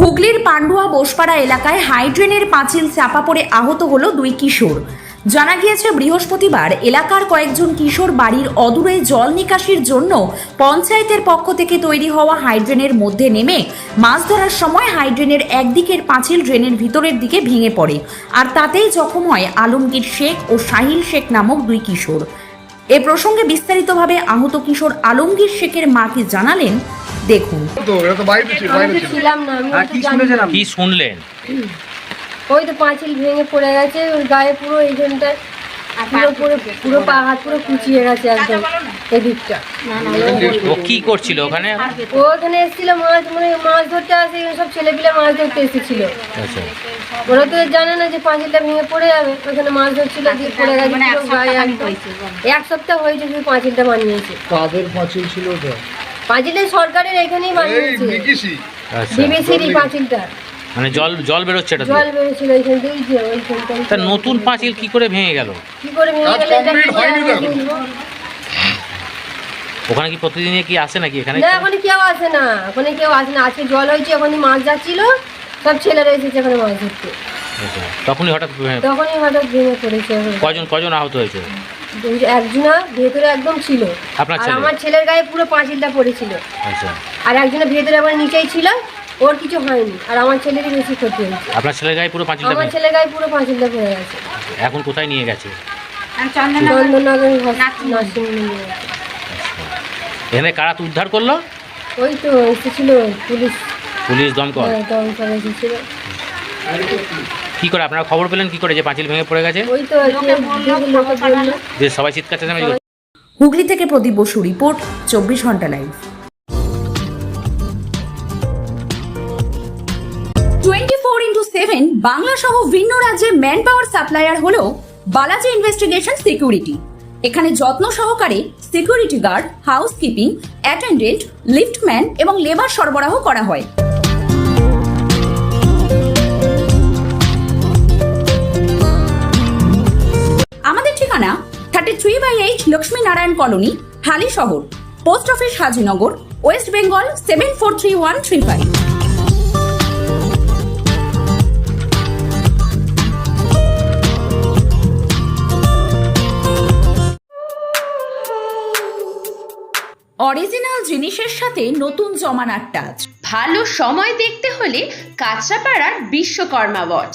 হুগলির পান্ডুয়া বোসপাড়া এলাকায় হাইড্রেনের পাঁচিল চাপা পড়ে আহত হলো দুই কিশোর। জানা গিয়েছে, বৃহস্পতিবার এলাকার কয়েকজন কিশোর বাড়ির অদূরে জল নিকাশির জন্য পঞ্চায়েতের পক্ষ থেকে তৈরি হওয়া হাইড্রেনের মধ্যে নেমে মাছ ধরার সময় হাইড্রেনের একদিকের পাঁচিল ড্রেনের ভিতরের দিকে ভেঙে পড়ে। আর তাতেই জখম হয় আলমগীর শেখ ও সাহিল শেখ নামক দুই কিশোর। এ প্রসঙ্গে বিস্তারিতভাবে আহত কিশোর আলমগীর শেখের মাকে জানালেন দেখুন। তো কি শুনলেন? ওই তো পাঁচিল ভেঙে পড়ে গেছে ওই গায়ে পুরো এইখানটায় পুরো পুরো পুরো পা হাত পুরো কুচিয়ে গেছে একদম এদিকটা। ও কি করছিল ওখানে? ও ওখানে এসেছিল মাছ মানে মাছ ধরতে আসে সব ছেলেপিলে মাছ ধরতে এসেছিল। আচ্ছা। ওরা তো জানে না যে পাঁচিলটা ভেঙে পড়ে যাবে ওখানে মাছ ধরছিল পড়ে গেছে একদম। এক সপ্তাহ হয়েছে শুধু পাঁচিলটা বানিয়েছে। কাদের পাঁচিল ছিল তো পাঁচিলের সরকারের এখানেই বানিয়েছে আচ্ছা। পাঁচিলটা। মানে জল জল বেরোচ্ছে এটা জল ওইখান তা নতুন পাঁচিল কি করে ভেঙে গেল? কি করে ভেঙে গেলে এটা কি? ওখানে কি প্রতিদিন কি আসে নাকি এখানে? না ওখানে কেউ আসে না। ওখানে কেউ আসে না। আজকে জল হয়েছে ওখানে মাছ যাচ্ছিল। সব ছেলেরা এসেছে ওখানে মাছ ধরতে। আচ্ছা, তখনই হঠাৎ তখনই হঠাৎ ভেঙে পড়েছে। কজন কজন আহত হয়েছে? একজনা ভেতরে একদম ছিল। আপনার আর আমার ছেলের গায়ে পুরো পাঁচিলটা পড়েছিল। আচ্ছা। আর একজনের ভেতরে আবার নিচেই ছিল ওর কিছু হয়নি। আর আমার ছেলেরই বেশি ক্ষতি হয়েছে। আপনার ছেলের গায়ে পুরো পাঁচিলটা আমার ছেলের গায়ে পুরো পাঁচিলটা পড়ে গেছে। এখন কোথায় নিয়ে গেছে? চন্দননগর। নার্সিং নিয়ে এখানে কারা তো উদ্ধার করল? ওই তো এসেছিল পুলিশ। পুলিশ দমকল? হ্যাঁ, দমকল এসেছিল। কি করে আপনারা খবর পেলেন কি করে যে পাঁচিল ভেঙে পড়ে গেছে? যে সবাই চিৎকার চেঁচামেচি হুগলি থেকে প্রদীপ বসু রিপোর্ট চব্বিশ ঘণ্টা live. Twenty four into seven Bangla সহ ভিন্ন রাজ্যে ম্যান পাওয়ার সাপ্লায়ার হল বালাজি ইনভেস্টিগেশন সিকিউরিটি এখানে যত্ন সহকারে security guard housekeeping attendant liftman এবং লেবার সরবরাহ করা হয়। Lakshmi Narayan colony, Halishahar, post office Hajinagar, west Bengal seven four three one three five. Original জিনিসের সাথে নতুন জমানার টাচ। ভালো সময় দেখতে হলে কাঁচরাপাড়ার বিশ্বকর্মা ওয়াচ।